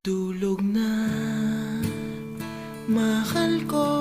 Tulog na, mahal ko.